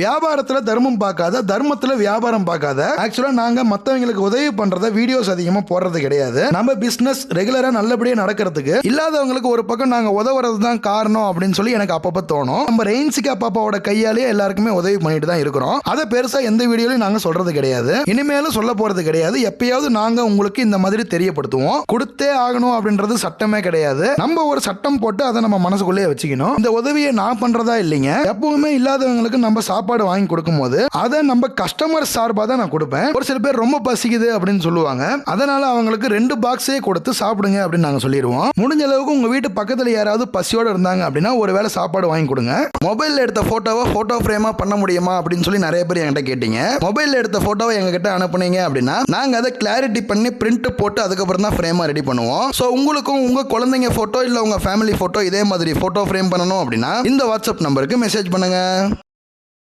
வியாபாரத்தில் தர்மம் பார்க்காத தர்மத்தில் வியாபாரம் பார்க்காத. ஆக்சுவலாக நாங்கள் மற்றவங்களுக்கு உதவி பண்ணுறத வீடியோஸ் அதிகமாக போடுறது கிடையாது. நம்ம பிஸ்னஸ் ரெகுலராக நல்லபடியாக நடக்கிறதுக்கு இல்லாதவங்களுக்கு ஒரு பக்கம் நாங்கள் உதவுறது தான் காரணம் அப்படின்னு சொல்லி எனக்கு அப்பப்போ தோணும். நம்ம ரெயின்சிகா அப்பாப்பாவோட கையாலேயே எல்லாருக்குமே உதவி பண்ணிட்டு தான் இருக்கிறோம். அதை பெருசாக எந்த வீடியோலையும் நாங்கள் சொல்கிறது கிடையாது. இனிமேலும் சொல்ல போகிறது கிடையாது. எப்பயாவது நாங்கள் உங்களுக்கு இந்த மாதிரி தெரியப்படுத்துவோம். கொடுத்தே ஆகணும் அப்படின்றது சட்டமே கிடையாது. நம்ம ஒரு சட்டம் போட்டு அதை நம்ம மனசுக்குள்ளேயே வச்சுக்கணும். இந்த உதவியை நான் பண்ணுறதா இல்லைங்க. எப்பவுமே இல்லாதவங்களுக்கு நம்ம சாப்பாடு வாங்கி கொடுக்கும்போது அதை நம்ம கஸ்டமர் சார்பாக தான் நான் கொடுப்பேன். ஒரு சில பேர் ரொம்ப பசிக்குது அப்படின்னு சொல்லுவாங்க. அதனால அவங்களுக்கு ரெண்டு பாக்ஸே கொடுத்து சாப்பிடுங்க அப்படின்னு நாங்க சொல்லிடுவோம். முடிஞ்ச அளவுக்கு உங்க வீட்டு பக்கத்துல யாராவது பசியோட இருந்தாங்க அப்படின்னா ஒரு வேளை சாப்பாடு வாங்கி கொடுங்க. மொபைல்ல எடுத்த போட்டோவை போட்டோ ஃப்ரேமா பண்ண முடியுமா அப்படின்னு சொல்லி நிறைய பேர் என்கிட்ட கேட்டீங்க. மொபைல்ல எடுத்த போட்டோவை எங்ககிட்ட அனுப்புனீங்க அப்படின்னா நாங்க அதை கிளாரிட்டி பண்ணி பிரிண்ட் போட்டு அதுக்கப்புறம் தான் ஃப்ரேமா ரெடி பண்ணுவோம். ஸோ உங்களுக்கும் உங்க குழந்தைங்க போட்டோ இல்ல உங்க ஃபேமிலி போட்டோ இதே மாதிரி போட்டோ ஃப்ரேம் பண்ணணும் அப்படின்னா இந்த வாட்ஸ்அப் நம்பருக்கு மெசேஜ் பண்ணுங்க.